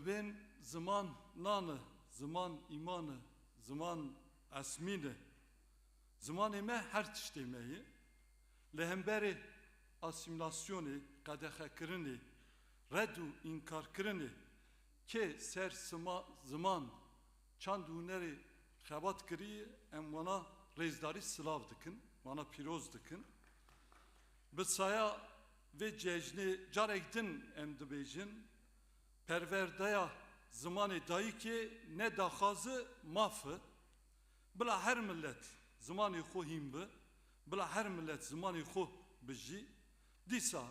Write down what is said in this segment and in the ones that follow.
dibên ziman nanı, ziman imanı, ziman esmîne, zimanê me her tiştê me ye. Li hemberê asimilasyonê, qedexekirinê, red û înkarkirinê kê ser sima, ziman çand û nerê xebat kiriye em wana rêzdarî silav dikin, wana pîroz dikin. Bi saya vê cejnê carek din em dibêjin perverdeya zimanê dayîkê ne daxazı mafı. Bila her millet zimanê xwe hîn bi bila her millet zimanê xwe bijî dîsa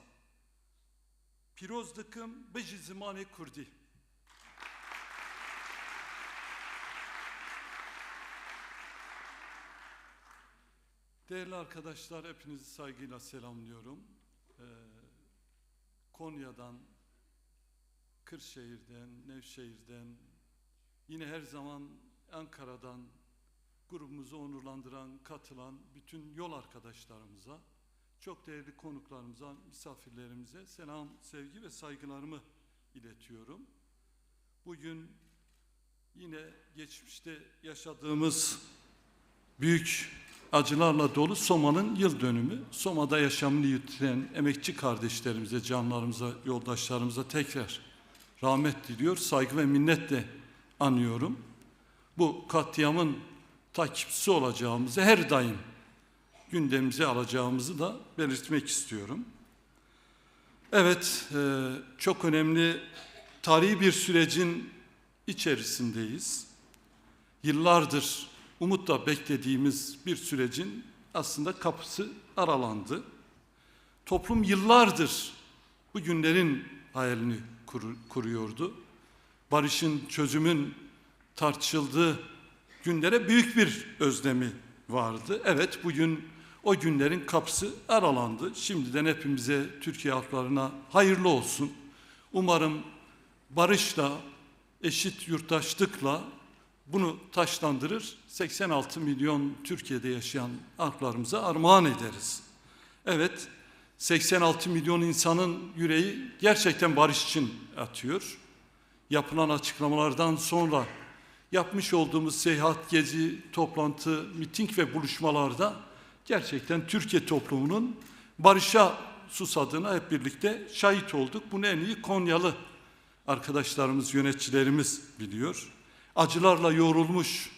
pîroz dikim bijî zimanê Kurdî Değerli arkadaşlar hepinizi saygıyla selamlıyorum. Ee, Konya'dan, Kırşehir'den, Nevşehir'den, yine her zaman Ankara'dan grubumuzu onurlandıran, katılan bütün yol arkadaşlarımıza, çok değerli konuklarımıza, misafirlerimize selam, sevgi ve saygılarımı iletiyorum. Bugün yine geçmişte yaşadığımız büyük acılarla dolu Soma'nın yıl dönümü. Soma'da yaşamını yitiren emekçi kardeşlerimize, canlarımıza, yoldaşlarımıza tekrar rahmet diliyor, saygı ve minnetle anıyorum. Bu katliamın takipçisi olacağımızı her daim gündemimize alacağımızı da belirtmek istiyorum. Evet, e, çok önemli tarihi bir sürecin içerisindeyiz. Yıllardır umutla beklediğimiz bir sürecin aslında kapısı aralandı. Toplum yıllardır bu günlerin hayalini kur, kuruyordu. Barışın, çözümün tartışıldığı günlere büyük bir özlemi vardı. Evet bugün o günlerin kapısı aralandı. Şimdiden hepimize, Türkiye halklarına hayırlı olsun. Umarım barışla, eşit yurttaşlıkla bunu taşlandırır. 86 milyon Türkiye'de yaşayan halklarımıza armağan ederiz. Evet, 86 milyon insanın yüreği gerçekten barış için atıyor. Yapılan açıklamalardan sonra yapmış olduğumuz seyahat, gezi, toplantı, miting ve buluşmalarda gerçekten Türkiye toplumunun barışa susadığına hep birlikte şahit olduk. Bunu en iyi Konyalı arkadaşlarımız, yöneticilerimiz biliyor. Acılarla yoğrulmuş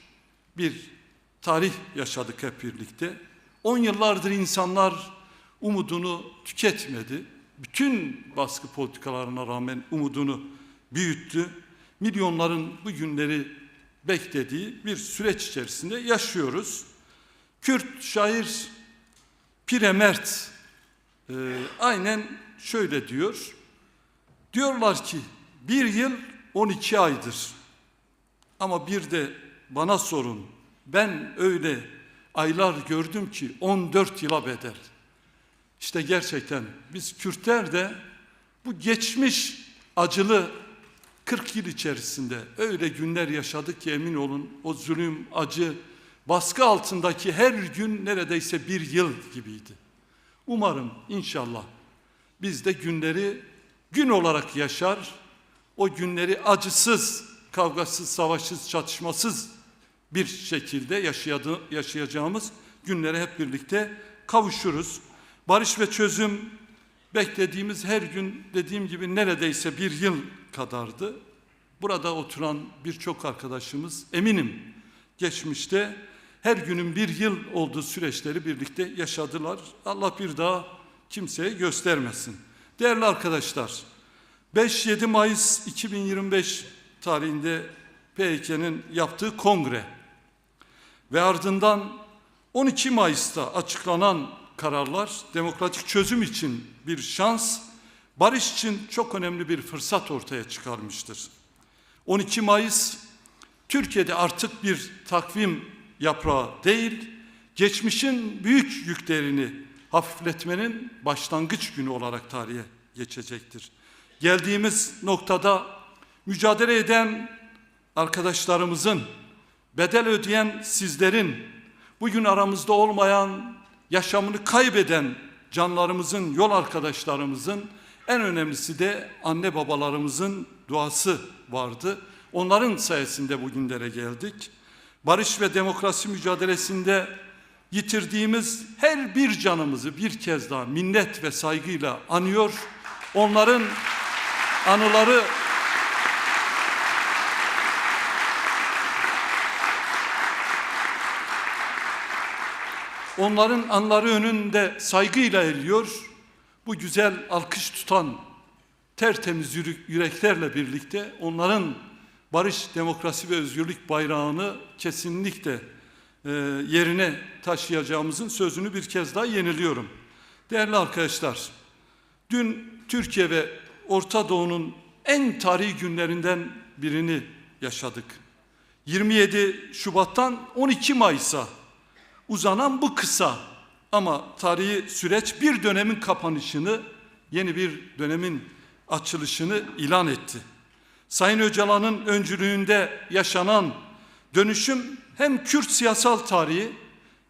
bir tarih yaşadık hep birlikte. On yıllardır insanlar umudunu tüketmedi. Bütün baskı politikalarına rağmen umudunu büyüttü. Milyonların bu günleri beklediği bir süreç içerisinde yaşıyoruz. Kürt şair Pire Mert e, aynen şöyle diyor. Diyorlar ki bir yıl 12 aydır. Ama bir de bana sorun. Ben öyle aylar gördüm ki 14 yıla bedel. İşte gerçekten biz Kürtler de bu geçmiş acılı 40 yıl içerisinde öyle günler yaşadık ki emin olun o zulüm, acı, baskı altındaki her gün neredeyse bir yıl gibiydi. Umarım inşallah biz de günleri gün olarak yaşar, o günleri acısız, kavgasız, savaşsız, çatışmasız bir şekilde yaşayacağımız günlere hep birlikte kavuşuruz. Barış ve çözüm beklediğimiz her gün dediğim gibi neredeyse bir yıl kadardı. Burada oturan birçok arkadaşımız eminim geçmişte her günün bir yıl olduğu süreçleri birlikte yaşadılar. Allah bir daha kimseye göstermesin. Değerli arkadaşlar, 5-7 Mayıs 2025 tarihinde PYK'nin yaptığı kongre ve ardından 12 Mayıs'ta açıklanan kararlar demokratik çözüm için bir şans, barış için çok önemli bir fırsat ortaya çıkarmıştır. 12 Mayıs Türkiye'de artık bir takvim yaprağı değil, geçmişin büyük yüklerini hafifletmenin başlangıç günü olarak tarihe geçecektir. Geldiğimiz noktada mücadele eden arkadaşlarımızın, bedel ödeyen sizlerin, bugün aramızda olmayan, yaşamını kaybeden canlarımızın, yol arkadaşlarımızın, en önemlisi de anne babalarımızın duası vardı. Onların sayesinde bugünlere geldik. Barış ve demokrasi mücadelesinde yitirdiğimiz her bir canımızı bir kez daha minnet ve saygıyla anıyor. Onların anıları Onların anları önünde saygıyla eğiliyor. Bu güzel alkış tutan tertemiz yüreklerle birlikte onların barış, demokrasi ve özgürlük bayrağını kesinlikle e, yerine taşıyacağımızın sözünü bir kez daha yeniliyorum. Değerli arkadaşlar, dün Türkiye ve Orta Doğu'nun en tarihi günlerinden birini yaşadık. 27 Şubat'tan 12 Mayıs'a uzanan bu kısa ama tarihi süreç bir dönemin kapanışını, yeni bir dönemin açılışını ilan etti. Sayın Öcalan'ın öncülüğünde yaşanan dönüşüm hem Kürt siyasal tarihi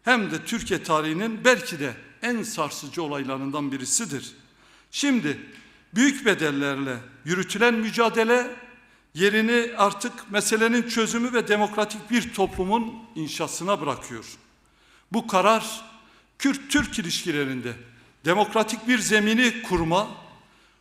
hem de Türkiye tarihinin belki de en sarsıcı olaylarından birisidir. Şimdi büyük bedellerle yürütülen mücadele yerini artık meselenin çözümü ve demokratik bir toplumun inşasına bırakıyor. Bu karar Kürt-Türk ilişkilerinde demokratik bir zemini kurma,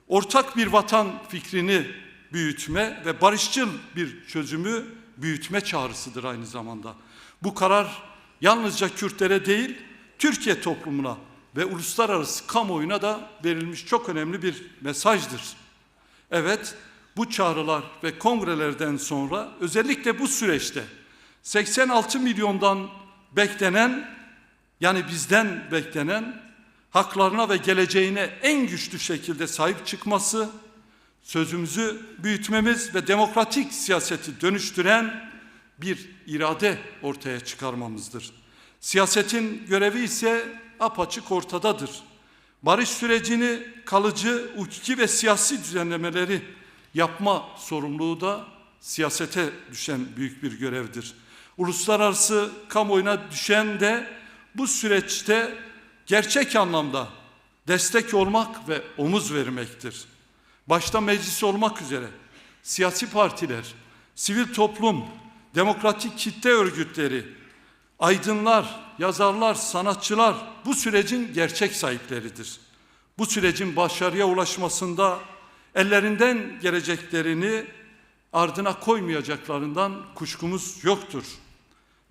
ortak bir vatan fikrini büyütme ve barışçıl bir çözümü büyütme çağrısıdır aynı zamanda. Bu karar yalnızca Kürtlere değil, Türkiye toplumuna ve uluslararası kamuoyuna da verilmiş çok önemli bir mesajdır. Evet, bu çağrılar ve kongrelerden sonra özellikle bu süreçte 86 milyondan beklenen yani bizden beklenen haklarına ve geleceğine en güçlü şekilde sahip çıkması, sözümüzü büyütmemiz ve demokratik siyaseti dönüştüren bir irade ortaya çıkarmamızdır. Siyasetin görevi ise apaçık ortadadır. Barış sürecini kalıcı, hukuki ve siyasi düzenlemeleri yapma sorumluluğu da siyasete düşen büyük bir görevdir. Uluslararası kamuoyuna düşen de bu süreçte gerçek anlamda destek olmak ve omuz vermektir. Başta meclis olmak üzere siyasi partiler, sivil toplum, demokratik kitle örgütleri, aydınlar, yazarlar, sanatçılar bu sürecin gerçek sahipleridir. Bu sürecin başarıya ulaşmasında ellerinden geleceklerini ardına koymayacaklarından kuşkumuz yoktur.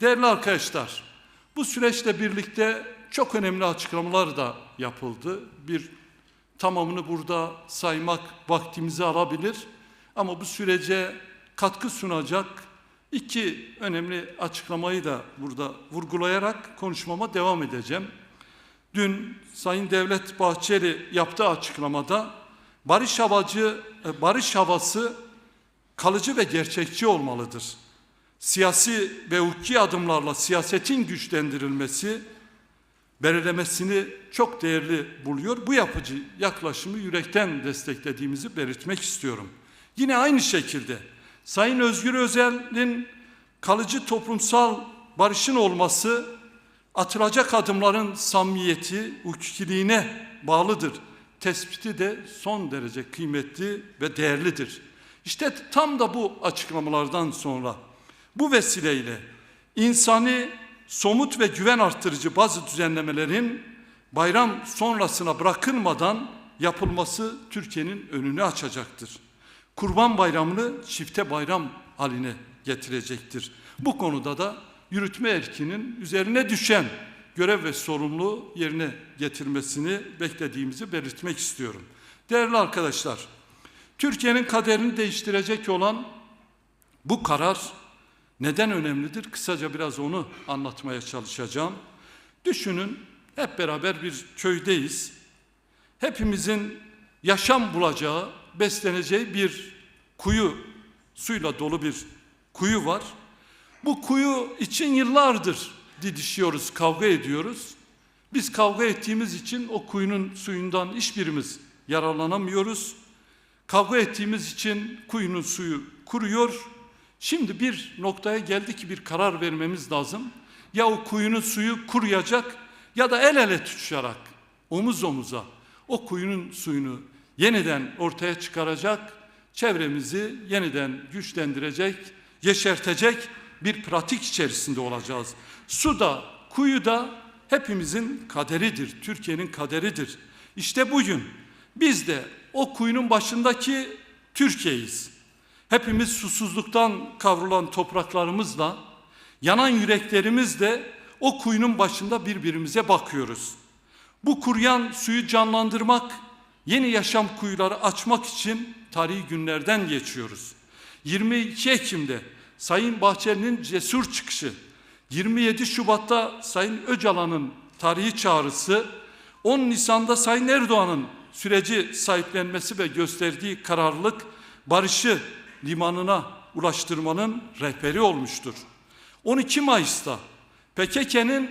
Değerli arkadaşlar, bu süreçle birlikte çok önemli açıklamalar da yapıldı. Bir tamamını burada saymak vaktimizi alabilir. Ama bu sürece katkı sunacak iki önemli açıklamayı da burada vurgulayarak konuşmama devam edeceğim. Dün Sayın Devlet Bahçeli yaptığı açıklamada barış havacı, barış havası kalıcı ve gerçekçi olmalıdır. Siyasi ve hukuki adımlarla siyasetin güçlendirilmesi belirlemesini çok değerli buluyor. Bu yapıcı yaklaşımı yürekten desteklediğimizi belirtmek istiyorum. Yine aynı şekilde Sayın Özgür Özel'in kalıcı toplumsal barışın olması atılacak adımların samimiyeti, hukukiliğine bağlıdır. Tespiti de son derece kıymetli ve değerlidir. İşte tam da bu açıklamalardan sonra bu vesileyle insani, somut ve güven arttırıcı bazı düzenlemelerin bayram sonrasına bırakılmadan yapılması Türkiye'nin önünü açacaktır. Kurban Bayramı'nı çifte bayram haline getirecektir. Bu konuda da yürütme erkinin üzerine düşen görev ve sorumluluğu yerine getirmesini beklediğimizi belirtmek istiyorum. Değerli arkadaşlar, Türkiye'nin kaderini değiştirecek olan bu karar neden önemlidir? Kısaca biraz onu anlatmaya çalışacağım. Düşünün hep beraber bir köydeyiz. Hepimizin yaşam bulacağı, besleneceği bir kuyu, suyla dolu bir kuyu var. Bu kuyu için yıllardır didişiyoruz, kavga ediyoruz. Biz kavga ettiğimiz için o kuyunun suyundan hiçbirimiz yararlanamıyoruz. Kavga ettiğimiz için kuyunun suyu kuruyor. Şimdi bir noktaya geldi ki bir karar vermemiz lazım. Ya o kuyunun suyu kuruyacak ya da el ele tutuşarak omuz omuza o kuyunun suyunu yeniden ortaya çıkaracak çevremizi yeniden güçlendirecek, yeşertecek bir pratik içerisinde olacağız. Su da, kuyu da hepimizin kaderidir, Türkiye'nin kaderidir. İşte bugün biz de o kuyunun başındaki Türkiye'yiz. Hepimiz susuzluktan kavrulan topraklarımızla, yanan yüreklerimizle o kuyunun başında birbirimize bakıyoruz. Bu kuruyan suyu canlandırmak, yeni yaşam kuyuları açmak için tarihi günlerden geçiyoruz. 22 Ekim'de Sayın Bahçeli'nin cesur çıkışı, 27 Şubat'ta Sayın Öcalan'ın tarihi çağrısı, 10 Nisan'da Sayın Erdoğan'ın süreci sahiplenmesi ve gösterdiği kararlılık barışı limanına ulaştırmanın rehberi olmuştur. 12 Mayıs'ta PKK'nın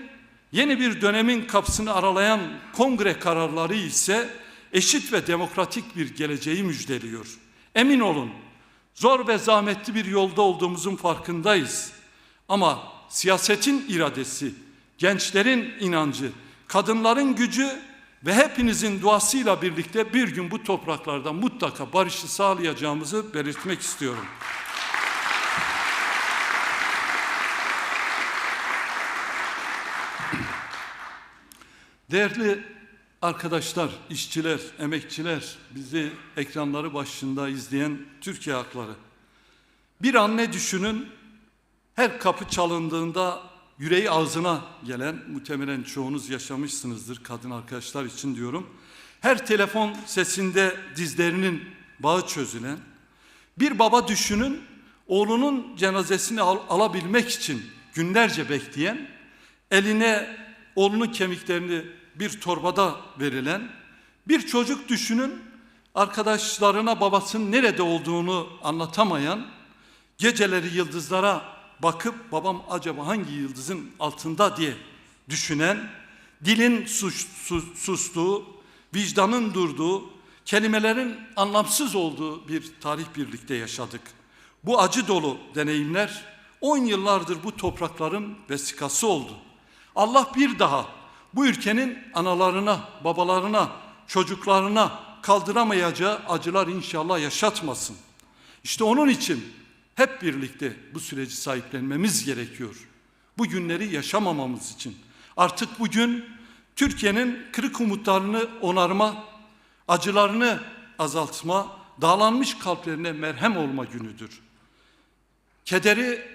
yeni bir dönemin kapısını aralayan kongre kararları ise eşit ve demokratik bir geleceği müjdeliyor. Emin olun zor ve zahmetli bir yolda olduğumuzun farkındayız. Ama siyasetin iradesi, gençlerin inancı, kadınların gücü ve hepinizin duasıyla birlikte bir gün bu topraklarda mutlaka barışı sağlayacağımızı belirtmek istiyorum. Değerli arkadaşlar, işçiler, emekçiler, bizi ekranları başında izleyen Türkiye halkları. Bir anne düşünün, her kapı çalındığında yüreği ağzına gelen, muhtemelen çoğunuz yaşamışsınızdır kadın arkadaşlar için diyorum. Her telefon sesinde dizlerinin bağı çözülen, bir baba düşünün, oğlunun cenazesini al alabilmek için günlerce bekleyen, eline oğlunun kemiklerini bir torbada verilen, bir çocuk düşünün, arkadaşlarına babasının nerede olduğunu anlatamayan, geceleri yıldızlara bakıp babam acaba hangi yıldızın altında diye düşünen, dilin sus, sus, sustuğu, vicdanın durduğu, kelimelerin anlamsız olduğu bir tarih birlikte yaşadık. Bu acı dolu deneyimler 10 yıllardır bu toprakların vesikası oldu. Allah bir daha bu ülkenin analarına, babalarına, çocuklarına kaldıramayacağı acılar inşallah yaşatmasın. İşte onun için hep birlikte bu süreci sahiplenmemiz gerekiyor. Bu günleri yaşamamamız için. Artık bugün Türkiye'nin kırık umutlarını onarma, acılarını azaltma, dağlanmış kalplerine merhem olma günüdür. Kederi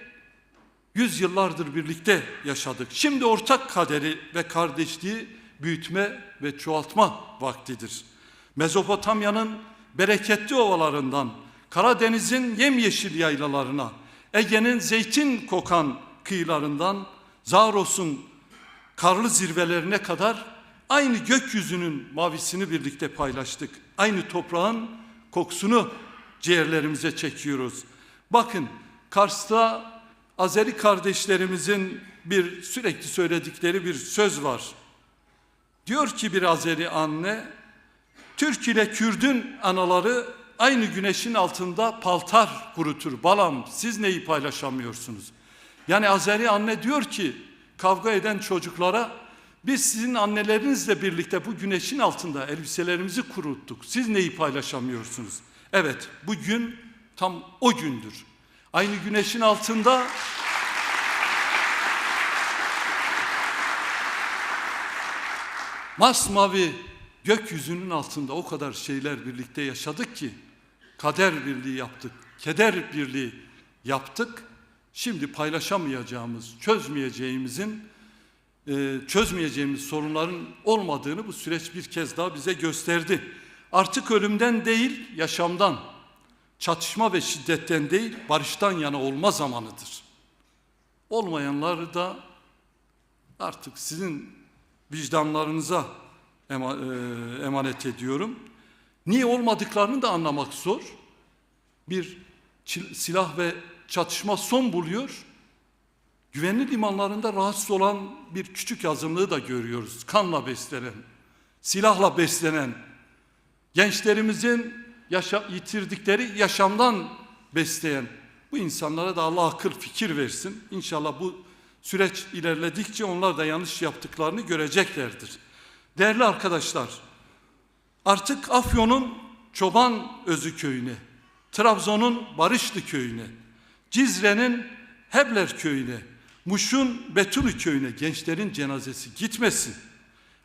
yüzyıllardır birlikte yaşadık. Şimdi ortak kaderi ve kardeşliği büyütme ve çoğaltma vaktidir. Mezopotamya'nın bereketli ovalarından, Karadeniz'in yemyeşil yaylalarına, Ege'nin zeytin kokan kıyılarından, Zaros'un karlı zirvelerine kadar aynı gökyüzünün mavisini birlikte paylaştık. Aynı toprağın kokusunu ciğerlerimize çekiyoruz. Bakın Kars'ta Azeri kardeşlerimizin bir sürekli söyledikleri bir söz var. Diyor ki bir Azeri anne, Türk ile Kürdün anaları aynı güneşin altında paltar kurutur. Balam siz neyi paylaşamıyorsunuz? Yani Azeri anne diyor ki kavga eden çocuklara biz sizin annelerinizle birlikte bu güneşin altında elbiselerimizi kuruttuk. Siz neyi paylaşamıyorsunuz? Evet bugün tam o gündür. Aynı güneşin altında masmavi gökyüzünün altında o kadar şeyler birlikte yaşadık ki kader birliği yaptık, keder birliği yaptık. Şimdi paylaşamayacağımız, çözmeyeceğimizin, e, çözmeyeceğimiz sorunların olmadığını bu süreç bir kez daha bize gösterdi. Artık ölümden değil, yaşamdan, çatışma ve şiddetten değil, barıştan yana olma zamanıdır. Olmayanları da artık sizin vicdanlarınıza e, emanet ediyorum. Niye olmadıklarını da anlamak zor. Bir silah ve çatışma son buluyor. Güvenli limanlarında rahatsız olan bir küçük azınlığı da görüyoruz. Kanla beslenen, silahla beslenen, gençlerimizin yaşa yitirdikleri yaşamdan besleyen bu insanlara da Allah akıl fikir versin. İnşallah bu süreç ilerledikçe onlar da yanlış yaptıklarını göreceklerdir. Değerli arkadaşlar, artık Afyon'un Çoban Özü köyüne, Trabzon'un Barışlı köyüne, Cizre'nin Hebler köyüne, Muş'un Betulu köyüne gençlerin cenazesi gitmesin.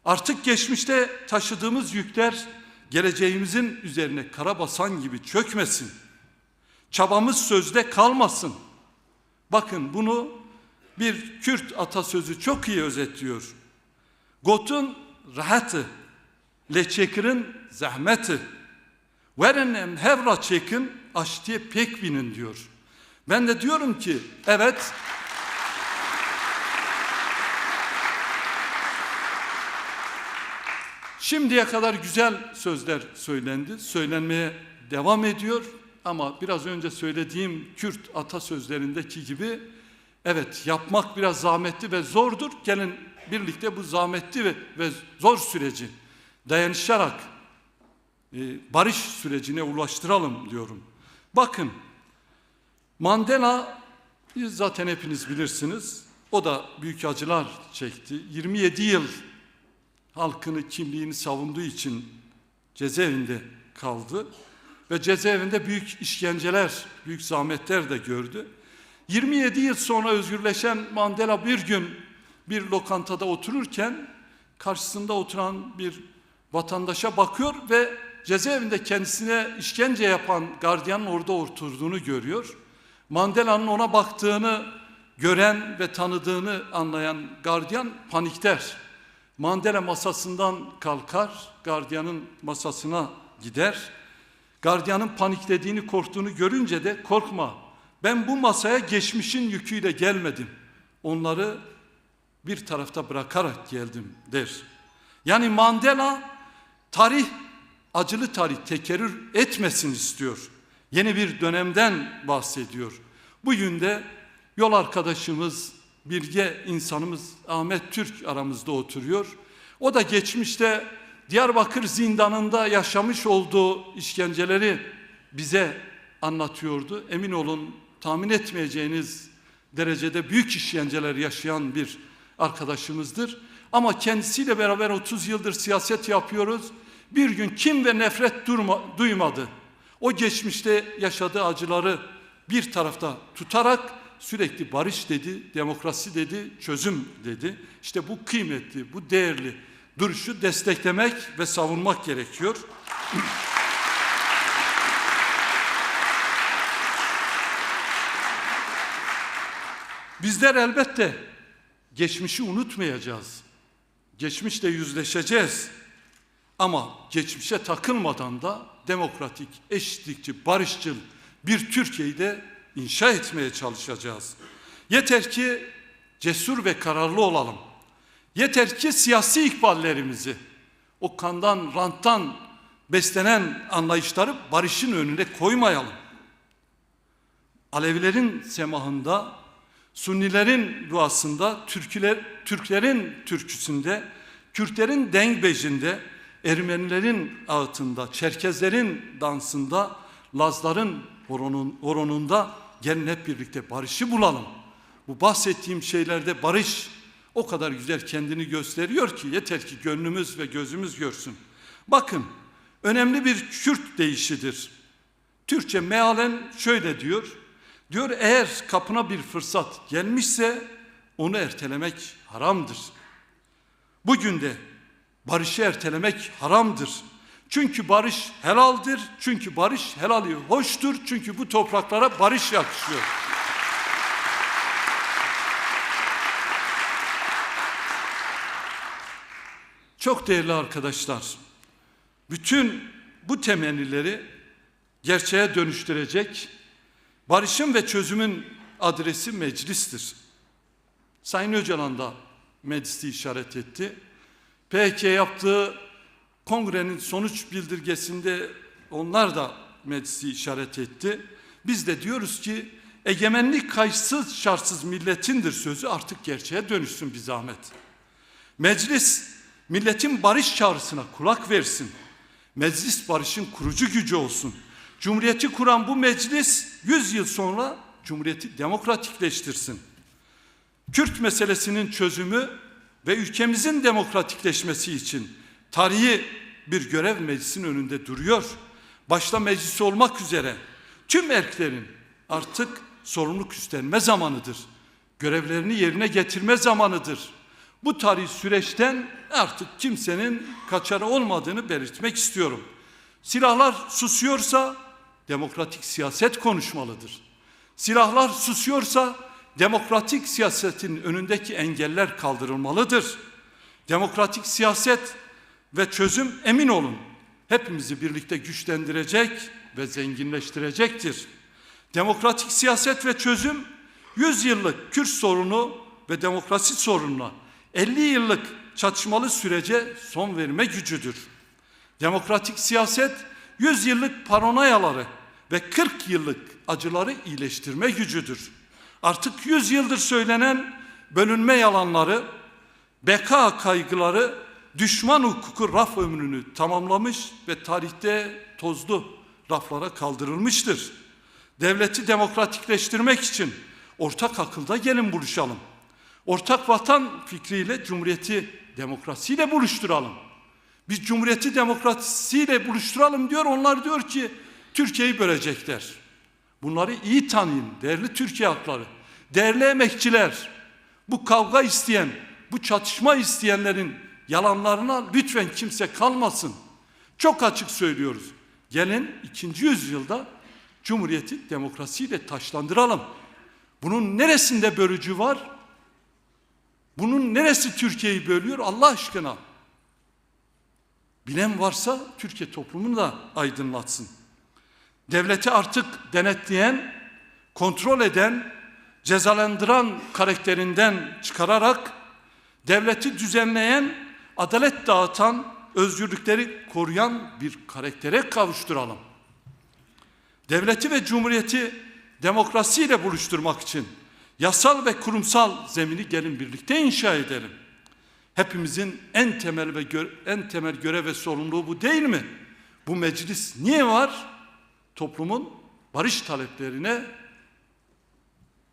Artık geçmişte taşıdığımız yükler geleceğimizin üzerine kara basan gibi çökmesin. Çabamız sözde kalmasın. Bakın bunu bir Kürt atasözü çok iyi özetliyor. Gotun rahatı, leçekirin zahmeti. Verenem hevra çekin, aştiye pek binin diyor. Ben de diyorum ki evet Şimdiye kadar güzel sözler söylendi, söylenmeye devam ediyor ama biraz önce söylediğim Kürt atasözlerindeki gibi evet yapmak biraz zahmetli ve zordur. Gelin birlikte bu zahmetli ve zor süreci dayanışarak e, barış sürecine ulaştıralım diyorum. Bakın Mandela zaten hepiniz bilirsiniz. O da büyük acılar çekti. 27 yıl halkını, kimliğini savunduğu için cezaevinde kaldı. Ve cezaevinde büyük işkenceler, büyük zahmetler de gördü. 27 yıl sonra özgürleşen Mandela bir gün bir lokantada otururken karşısında oturan bir vatandaşa bakıyor ve cezaevinde kendisine işkence yapan gardiyanın orada oturduğunu görüyor. Mandela'nın ona baktığını gören ve tanıdığını anlayan gardiyan panikler. Mandela masasından kalkar, gardiyanın masasına gider. Gardiyanın paniklediğini, korktuğunu görünce de korkma. Ben bu masaya geçmişin yüküyle gelmedim. Onları bir tarafta bırakarak geldim der. Yani Mandela tarih, acılı tarih tekerrür etmesin istiyor. Yeni bir dönemden bahsediyor. Bugün de yol arkadaşımız, bilge insanımız Ahmet Türk aramızda oturuyor. O da geçmişte Diyarbakır zindanında yaşamış olduğu işkenceleri bize anlatıyordu. Emin olun tahmin etmeyeceğiniz derecede büyük işkenceler yaşayan bir arkadaşımızdır. Ama kendisiyle beraber 30 yıldır siyaset yapıyoruz. Bir gün kim ve nefret durma, duymadı. O geçmişte yaşadığı acıları bir tarafta tutarak sürekli barış dedi, demokrasi dedi, çözüm dedi. İşte bu kıymetli, bu değerli duruşu desteklemek ve savunmak gerekiyor. Bizler elbette geçmişi unutmayacağız. Geçmişle yüzleşeceğiz. Ama geçmişe takılmadan da demokratik, eşitlikçi, barışçıl bir Türkiye'yi de inşa etmeye çalışacağız. Yeter ki cesur ve kararlı olalım. Yeter ki siyasi ikballerimizi, o kandan, ranttan beslenen anlayışları barışın önüne koymayalım. Alevilerin semahında, Sunnilerin duasında, Türküler, Türklerin türküsünde, Kürtlerin dengbejinde, Ermenilerin ağıtında, Çerkezlerin dansında, Lazların horonun, horonunda gelin hep birlikte barışı bulalım. Bu bahsettiğim şeylerde barış o kadar güzel kendini gösteriyor ki yeter ki gönlümüz ve gözümüz görsün. Bakın önemli bir Kürt deyişidir. Türkçe mealen şöyle diyor. Diyor eğer kapına bir fırsat gelmişse onu ertelemek haramdır. Bugün de barışı ertelemek haramdır. Çünkü barış helaldir. Çünkü barış helali hoştur. Çünkü bu topraklara barış yakışıyor. Çok değerli arkadaşlar, bütün bu temennileri gerçeğe dönüştürecek barışın ve çözümün adresi meclistir. Sayın Öcalan da meclisi işaret etti. PK yaptığı kongrenin sonuç bildirgesinde onlar da meclisi işaret etti. Biz de diyoruz ki egemenlik kayıtsız şartsız milletindir sözü artık gerçeğe dönüşsün bir zahmet. Meclis milletin barış çağrısına kulak versin. Meclis barışın kurucu gücü olsun. Cumhuriyeti kuran bu meclis 100 yıl sonra Cumhuriyeti demokratikleştirsin. Kürt meselesinin çözümü ve ülkemizin demokratikleşmesi için tarihi bir görev meclisin önünde duruyor. Başta meclis olmak üzere tüm erklerin artık sorumluluk üstlenme zamanıdır. Görevlerini yerine getirme zamanıdır. Bu tarih süreçten artık kimsenin kaçarı olmadığını belirtmek istiyorum. Silahlar susuyorsa demokratik siyaset konuşmalıdır. Silahlar susuyorsa demokratik siyasetin önündeki engeller kaldırılmalıdır. Demokratik siyaset ve çözüm emin olun hepimizi birlikte güçlendirecek ve zenginleştirecektir. Demokratik siyaset ve çözüm 100 yıllık Kürt sorunu ve demokrasi sorununa 50 yıllık çatışmalı sürece son verme gücüdür. Demokratik siyaset 100 yıllık paranoyaları ve 40 yıllık acıları iyileştirme gücüdür. Artık 100 yıldır söylenen bölünme yalanları, beka kaygıları düşman hukuku raf ömrünü tamamlamış ve tarihte tozlu raflara kaldırılmıştır. Devleti demokratikleştirmek için ortak akılda gelin buluşalım. Ortak vatan fikriyle cumhuriyeti demokrasiyle buluşturalım. Biz cumhuriyeti demokrasiyle buluşturalım diyor. Onlar diyor ki Türkiye'yi bölecekler. Bunları iyi tanıyın değerli Türkiye halkları. Değerli emekçiler. Bu kavga isteyen, bu çatışma isteyenlerin yalanlarına lütfen kimse kalmasın. Çok açık söylüyoruz. Gelin ikinci yüzyılda Cumhuriyeti demokrasiyle taşlandıralım. Bunun neresinde bölücü var? Bunun neresi Türkiye'yi bölüyor Allah aşkına? Bilen varsa Türkiye toplumunu da aydınlatsın. Devleti artık denetleyen, kontrol eden, cezalandıran karakterinden çıkararak devleti düzenleyen, adalet dağıtan, özgürlükleri koruyan bir karaktere kavuşturalım. Devleti ve cumhuriyeti demokrasiyle buluşturmak için yasal ve kurumsal zemini gelin birlikte inşa edelim. Hepimizin en temel ve gö en temel görev ve sorumluluğu bu değil mi? Bu meclis niye var? Toplumun barış taleplerine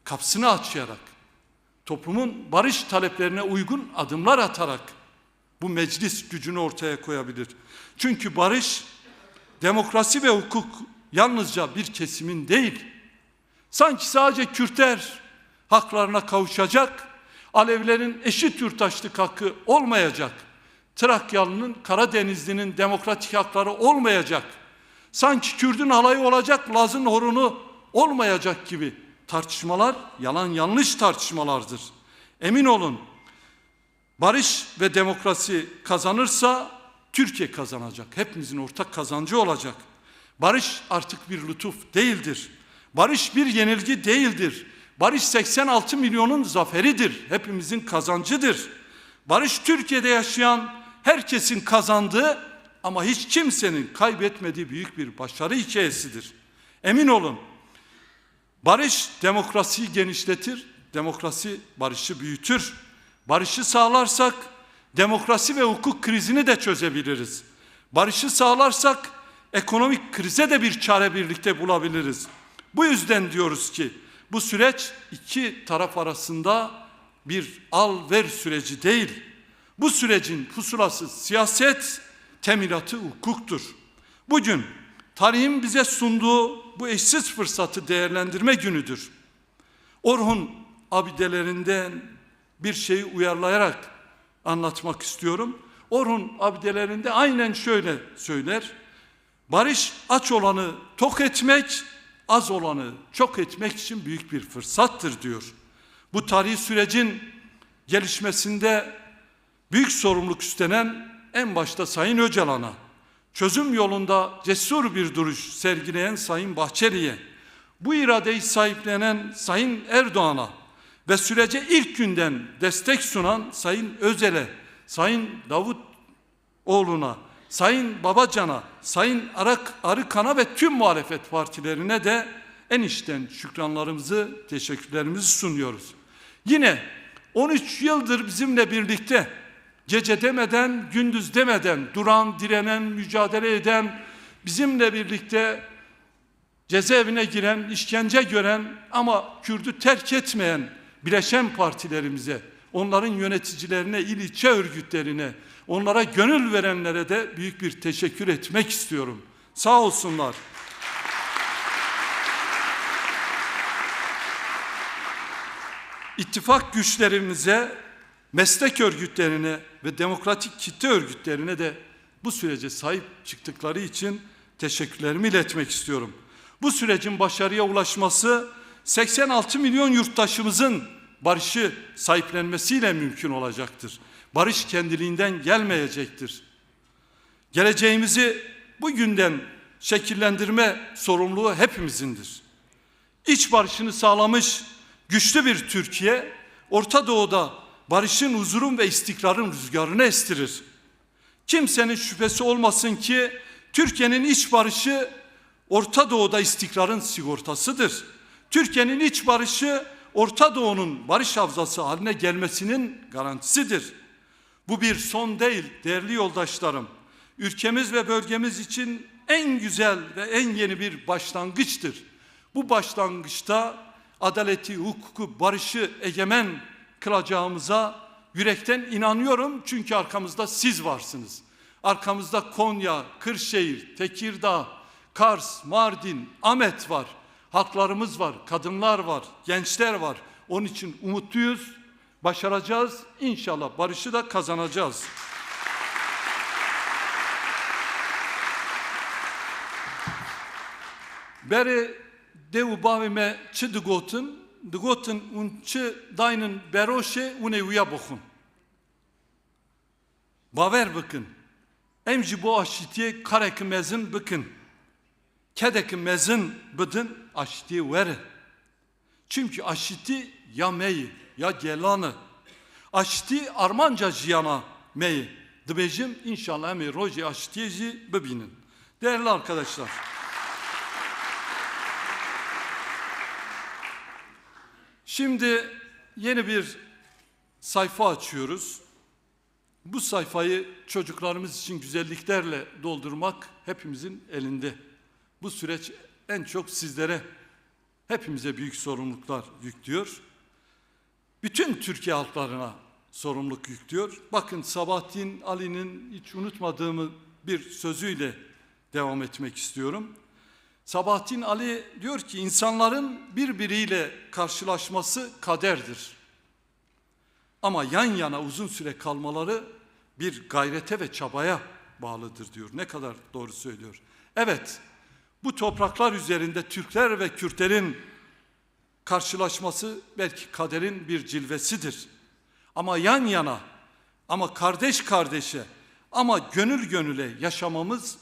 kapsını açarak, toplumun barış taleplerine uygun adımlar atarak bu meclis gücünü ortaya koyabilir. Çünkü barış, demokrasi ve hukuk yalnızca bir kesimin değil, sanki sadece Kürtler haklarına kavuşacak, Alevilerin eşit yurttaşlık hakkı olmayacak, Trakyalı'nın, Karadenizli'nin demokratik hakları olmayacak, sanki Kürdün halayı olacak, Laz'ın horunu olmayacak gibi tartışmalar yalan yanlış tartışmalardır. Emin olun barış ve demokrasi kazanırsa Türkiye kazanacak. Hepimizin ortak kazancı olacak. Barış artık bir lütuf değildir. Barış bir yenilgi değildir. Barış 86 milyonun zaferidir. Hepimizin kazancıdır. Barış Türkiye'de yaşayan herkesin kazandığı ama hiç kimsenin kaybetmediği büyük bir başarı hikayesidir. Emin olun. Barış demokrasiyi genişletir, demokrasi barışı büyütür. Barışı sağlarsak demokrasi ve hukuk krizini de çözebiliriz. Barışı sağlarsak ekonomik krize de bir çare birlikte bulabiliriz. Bu yüzden diyoruz ki bu süreç iki taraf arasında bir al ver süreci değil. Bu sürecin pusulası siyaset, teminatı hukuktur. Bugün tarihin bize sunduğu bu eşsiz fırsatı değerlendirme günüdür. Orhun abidelerinden bir şeyi uyarlayarak anlatmak istiyorum. Orhun abidelerinde aynen şöyle söyler. Barış aç olanı tok etmek, az olanı çok etmek için büyük bir fırsattır diyor. Bu tarihi sürecin gelişmesinde büyük sorumluluk üstlenen en başta Sayın Öcalan'a, çözüm yolunda cesur bir duruş sergileyen Sayın Bahçeli'ye, bu iradeyi sahiplenen Sayın Erdoğan'a ve sürece ilk günden destek sunan Sayın Özel'e, Sayın Davut oğluna, Sayın Babacan'a, Sayın Arak, Arıkan'a ve tüm muhalefet partilerine de en içten şükranlarımızı, teşekkürlerimizi sunuyoruz. Yine 13 yıldır bizimle birlikte gece demeden, gündüz demeden duran, direnen, mücadele eden, bizimle birlikte cezaevine giren, işkence gören ama Kürdü terk etmeyen bileşen partilerimize, onların yöneticilerine, il ilçe örgütlerine, Onlara gönül verenlere de büyük bir teşekkür etmek istiyorum. Sağ olsunlar. İttifak güçlerimize, meslek örgütlerine ve demokratik kitle örgütlerine de bu sürece sahip çıktıkları için teşekkürlerimi iletmek istiyorum. Bu sürecin başarıya ulaşması 86 milyon yurttaşımızın barışı sahiplenmesiyle mümkün olacaktır. Barış kendiliğinden gelmeyecektir. Geleceğimizi bugünden şekillendirme sorumluluğu hepimizindir. İç barışını sağlamış güçlü bir Türkiye, Orta Doğu'da barışın, huzurun ve istikrarın rüzgarını estirir. Kimsenin şüphesi olmasın ki Türkiye'nin iç barışı Orta Doğu'da istikrarın sigortasıdır. Türkiye'nin iç barışı Orta Doğu'nun barış havzası haline gelmesinin garantisidir. Bu bir son değil değerli yoldaşlarım. Ülkemiz ve bölgemiz için en güzel ve en yeni bir başlangıçtır. Bu başlangıçta adaleti, hukuku, barışı egemen kılacağımıza yürekten inanıyorum. Çünkü arkamızda siz varsınız. Arkamızda Konya, Kırşehir, Tekirdağ, Kars, Mardin, Ahmet var. Halklarımız var, kadınlar var, gençler var. Onun için umutluyuz. Başaracağız. İnşallah barışı da kazanacağız. Beri dev bavime çi digotin, digotin un çi dayının beroşe une uya bokun. Baver bıkın. Emci bu aşitiye kareki mezin bıkın. Kedeki mezin bıdın aşitiye veri. Çünkü aşiti ya meyi ya gelanı. Aşiti armanca jiyana meyi. Dibejim inşallah emi roji aşitiyeci bibinin. Değerli arkadaşlar. Şimdi yeni bir sayfa açıyoruz. Bu sayfayı çocuklarımız için güzelliklerle doldurmak hepimizin elinde. Bu süreç en çok sizlere, hepimize büyük sorumluluklar yüklüyor. Bütün Türkiye halklarına sorumluluk yüklüyor. Bakın Sabahattin Ali'nin hiç unutmadığımı bir sözüyle devam etmek istiyorum. Sabahattin Ali diyor ki insanların birbiriyle karşılaşması kaderdir. Ama yan yana uzun süre kalmaları bir gayrete ve çabaya bağlıdır diyor. Ne kadar doğru söylüyor. Evet, bu topraklar üzerinde Türkler ve Kürtlerin karşılaşması belki kaderin bir cilvesidir. Ama yan yana, ama kardeş kardeşe, ama gönül gönüle yaşamamız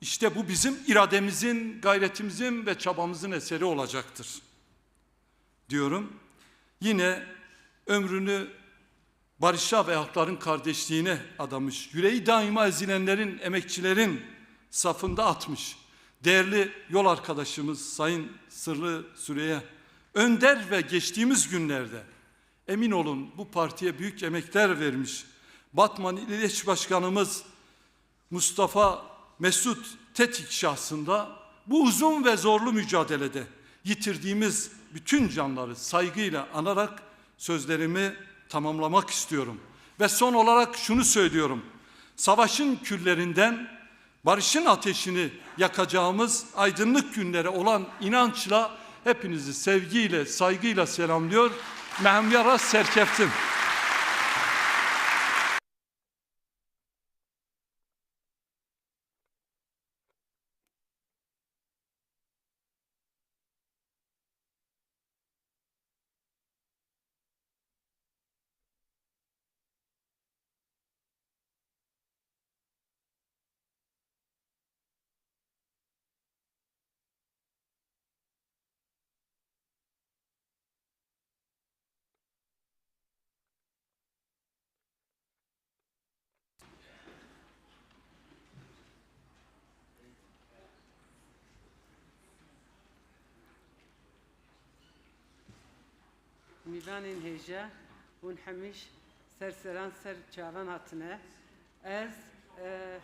işte bu bizim irademizin, gayretimizin ve çabamızın eseri olacaktır. Diyorum. Yine ömrünü barışa ve halkların kardeşliğine adamış. Yüreği daima ezilenlerin, emekçilerin safında atmış. Değerli yol arkadaşımız Sayın Sırlı Süreyya önder ve geçtiğimiz günlerde emin olun bu partiye büyük emekler vermiş. Batman İl Başkanımız Mustafa Mesut Tetik şahsında bu uzun ve zorlu mücadelede yitirdiğimiz bütün canları saygıyla anarak sözlerimi tamamlamak istiyorum. Ve son olarak şunu söylüyorum. Savaşın küllerinden barışın ateşini yakacağımız aydınlık günlere olan inançla hepinizi sevgiyle, saygıyla selamlıyor. Mehmiyara Serkeftim. divanên hêja hûn hemiş serseran ser çavan hatine ez e,